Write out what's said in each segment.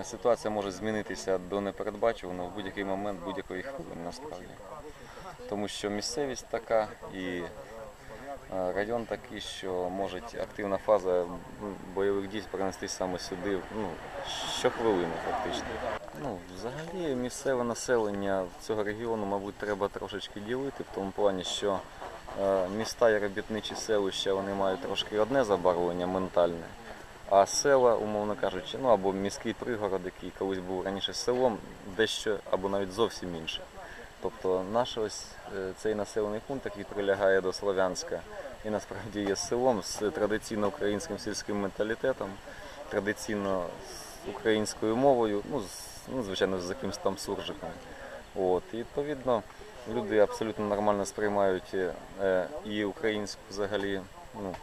е, ситуація може змінитися до непередбачуваного в будь-який момент будь-якої хвилини насправді. Тому що місцевість така і е, район такий, що може активна фаза бойових дій перенестись саме сюди ну, щохвилини фактично. Ну, взагалі місцеве населення цього регіону, мабуть, треба трошечки ділити в тому плані, що е, міста і робітничі селища вони мають трошки одне забарвлення ментальне. А села, умовно кажучи, ну або міський пригород, який колись був раніше селом, дещо або навіть зовсім інше. Тобто наш ось е, цей населений пункт, який прилягає до Слов'янська, і насправді є селом з традиційно українським сільським менталітетом, традиційно з українською мовою, ну, з, ну звичайно, з якимось там суржиком. От, і відповідно люди абсолютно нормально сприймають е, і українську взагалі, ну,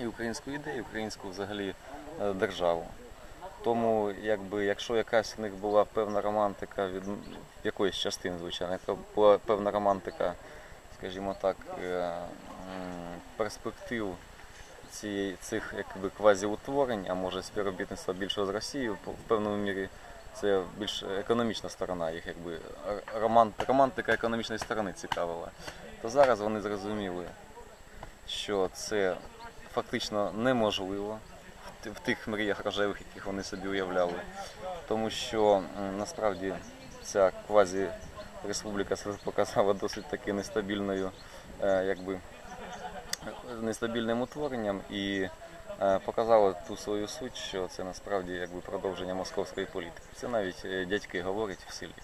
і українську ідею, українську взагалі е, державу. Тому, якби, якщо якась в них була певна романтика від якоїсь частини, звичайно, яка була певна романтика, скажімо так, е, перспектив цієї, цих якби, квазіутворень, а може співробітництва більшого з Росією, в певному мірі це більш економічна сторона їх, якби романтика економічної сторони цікавила. То зараз вони зрозуміли, що це фактично неможливо в тих мріях рожевих, яких вони собі уявляли. Тому що насправді ця квазі республіка себе показала досить таки нестабільною, е, якби нестабільним утворенням і е, показала ту свою суть, що це насправді якби продовження московської політики. Це навіть е, дядьки говорять в селі.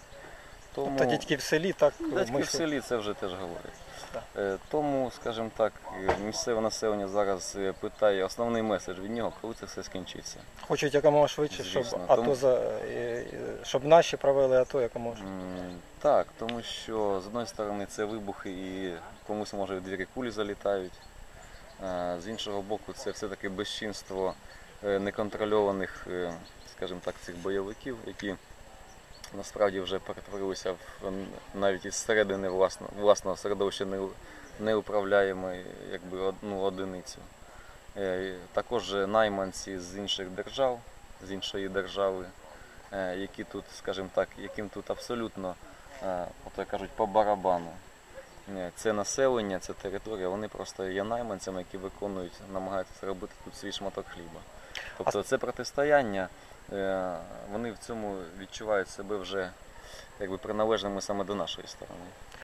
Тому... Тобто дядьки в селі так Дядьки в селі це вже теж говорять. Так. Е, Тому, скажімо так, е, місцеве населення зараз е, питає основний меседж від нього, коли це все скінчиться. Хочуть якомога швидше, щоб Звісно, АТО тому- за щоб наші провели АТО якомога швидше. Так, тому що з одної сторони це вибухи і комусь може в двері кулі залітають. З іншого боку, це все-таки безчинство неконтрольованих, скажімо так, цих бойовиків, які насправді вже перетворилися в навіть із середини власного, власного середовища не- управляємо якби, одну одиницю. Е, Також найманці з інших держав, з іншої держави, е, які тут, скажімо так, яким тут абсолютно, е, от кажуть, по барабану. Це населення, це територія, вони просто є найманцями, які виконують, намагаються зробити тут свій шматок хліба. Тобто це протистояння, е, вони в цьому відчувають себе вже якби приналежними саме до нашої сторони.